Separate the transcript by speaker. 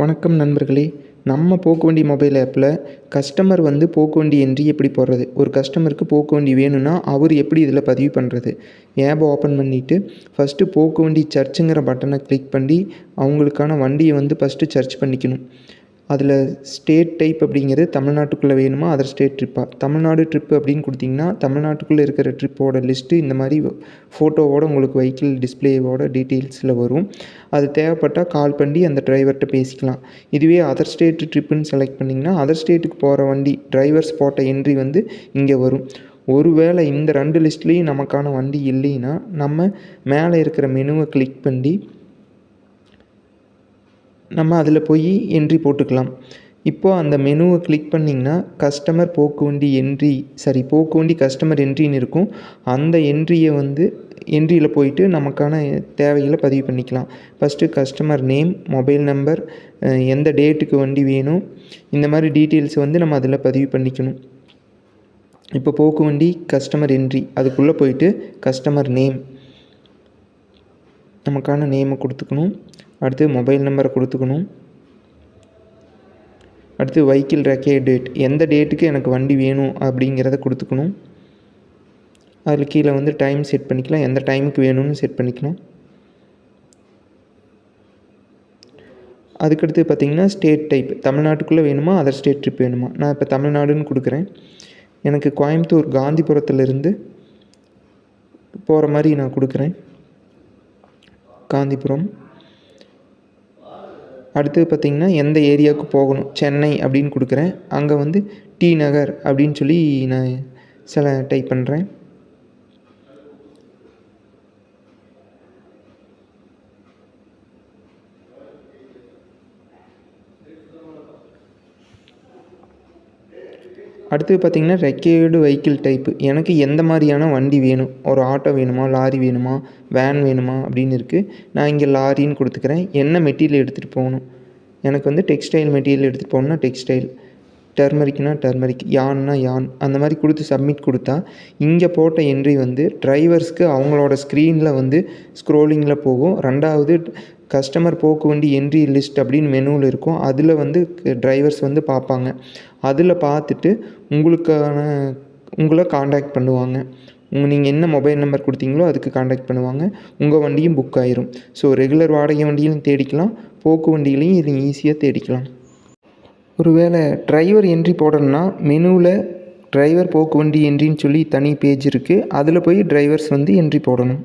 Speaker 1: வணக்கம் நண்பர்களே. நம்ம போக்குவண்டி மொபைல் ஆப்பில் கஸ்டமர் வந்து போக்குவண்டி என்ட்ரி எப்படி போடுறது? ஒரு கஸ்டமருக்கு போக்குவண்டி வேணும்னா அவர் எப்படி இதில் பதிவு பண்ணுறது ஆப் ஓப்பன் பண்ணிவிட்டு ஃபஸ்ட்டு போக்குவண்டி சர்ச்சுங்கிற பட்டனை கிளிக் பண்ணி அவங்களுக்கான வண்டியை வந்து ஃபஸ்ட்டு சர்ச் பண்ணிக்கணும். அதில் ஸ்டேட் டைப் அப்படிங்கிறது தமிழ்நாட்டுக்குள்ளே வேணுமா? அதர் ஸ்டேட் ட்ரிப்பா? தமிழ்நாடு ட்ரிப்பு அப்படின்னு கொடுத்திங்கன்னா தமிழ்நாட்டுக்குள்ளே இருக்கிற ட்ரிப்போட லிஸ்ட்டு இந்த மாதிரி ஃபோட்டோவோட உங்களுக்கு வெஹிக்கிள் டிஸ்பிளேவோட டீட்டெயில்ஸில் வரும். அது தேவைப்பட்டால் கால் பண்ணி அந்த டிரைவர்கிட்ட பேசிக்கலாம். இதுவே அதர் ஸ்டேட் ட்ரிப்புன்னு செலக்ட் பண்ணிங்கன்னா அதர் ஸ்டேட்டுக்கு போகிற வண்டி டிரைவர்ஸ் போட்ட என்ட்ரி வந்து இங்கே வரும். ஒருவேளை இந்த ரெண்டு லிஸ்ட்லேயும் நமக்கான வண்டி இல்லைன்னா நம்ம மேலே இருக்கிற மெனுவை கிளிக் பண்ணி நம்ம அதில் போய் என்ட்ரி போட்டுக்கலாம். இப்போது அந்த மெனுவை கிளிக் பண்ணிங்கன்னா கஸ்டமர் போக்குவண்டி என்ட்ரி சாரி போக்குவண்டி கஸ்டமர் என்ட்ரின்னு இருக்கும். அந்த என்ட்ரியை வந்து என்ட்ரியில் போயிட்டு நமக்கான தேவைகளை பதிவு பண்ணிக்கலாம். First customer name mobile number எந்த டேட்டுக்கு வண்டி வேணும் இந்த மாதிரி டீட்டெயில்ஸ் வந்து நம்ம அதில் பதிவு பண்ணிக்கணும். இப்போ போக்குவண்டி கஸ்டமர் என்ட்ரி அதுக்குள்ளே போயிட்டு கஸ்டமர் நேம் நமக்கான நேமை கொடுத்துக்கணும். அடுத்து மொபைல் நம்பரை கொடுத்துக்கணும். அடுத்து வைக்கிள் ரெக்கே டேட் எந்த டேட்டுக்கு எனக்கு வண்டி வேணும் அப்படிங்கிறத கொடுத்துக்கணும். அதில் கீழே வந்து டைம் செட் பண்ணிக்கலாம் எந்த டைமுக்கு வேணும்னு செட் பண்ணிக்கலாம். அதுக்கடுத்து பார்த்திங்கன்னா ஸ்டேட் டைப் தமிழ்நாட்டுக்குள்ளே வேணுமா அதர் ஸ்டேட் ட்ரிப் வேணுமா? நான் இப்போ தமிழ்நாடுன்னு கொடுக்குறேன். எனக்கு கோயம்புத்தூர் காந்திபுரத்துலேருந்து போகிற மாதிரி நான் கொடுக்குறேன். காந்திபுரம். அடுத்தது பார்த்திங்கன்னா எந்த ஏரியாவுக்கு போகணும்? சென்னை அப்படின்னு கொடுக்குறேன். அங்கே வந்து டி நகர் அப்படின்னு சொல்லி நான் சில டைப் பண்ணுறேன் அடுத்தது பார்த்திங்கன்னா ரெக்கேர்டு வெஹிக்கிள் டைப்பு. எனக்கு எந்த மாதிரியான வண்டி வேணும்? ஒரு ஆட்டோ வேணுமா? லாரி வேணுமா? வேன் வேணுமா? அப்படின்னு இருக்குது நான் இங்கே லாரின்னு கொடுத்துக்கிறேன். என்ன மெட்டீரியல் எடுத்துகிட்டு போகணும்? எனக்கு வந்து டெக்ஸ்டைல் மெட்டீரியல் எடுத்துகிட்டு போகணுன்னா டெக்ஸ்டைல். டர்மரிக்னா டர்மரிக். யான்னா யான். அந்த மாதிரி கொடுத்து சப்மிட் கொடுத்தா இங்கே போட்ட என்ட்ரி வந்து டிரைவர்ஸ்க்கு அவங்களோட ஸ்க்ரீனில் வந்து ஸ்க்ரோலிங்கில் போகும். ரெண்டாவது கஸ்டமர் போக்கு வண்டி என்ட்ரி லிஸ்ட் அப்படின்னு மெனுவில் இருக்கும். அதில் வந்து டிரைவர்ஸ் வந்து பார்ப்பாங்க. அதில் பார்த்துட்டு உங்களுக்கான உங்களை காண்டாக்ட் பண்ணுவாங்க. உங்கள் நீங்கள் என்ன மொபைல் நம்பர் கொடுத்தீங்களோ அதுக்கு காண்டாக்ட் பண்ணுவாங்க. உங்கள் வண்டியும் புக் ஆயிரும். ஸோ ரெகுலர் வாடகை வண்டியிலும் தேடிக்கலாம். போக்கு வண்டியிலையும் இது ஈஸியாக தேடிக்கலாம். ஒருவேளை டிரைவர் என்ட்ரி போடணும்னா மெனுவில் டிரைவர் போக்கு வண்டி என்ட்ரின்னு சொல்லி தனி பேஜ் இருக்குது அதில் போய் டிரைவர்ஸ் வந்து என்ட்ரி போடணும்.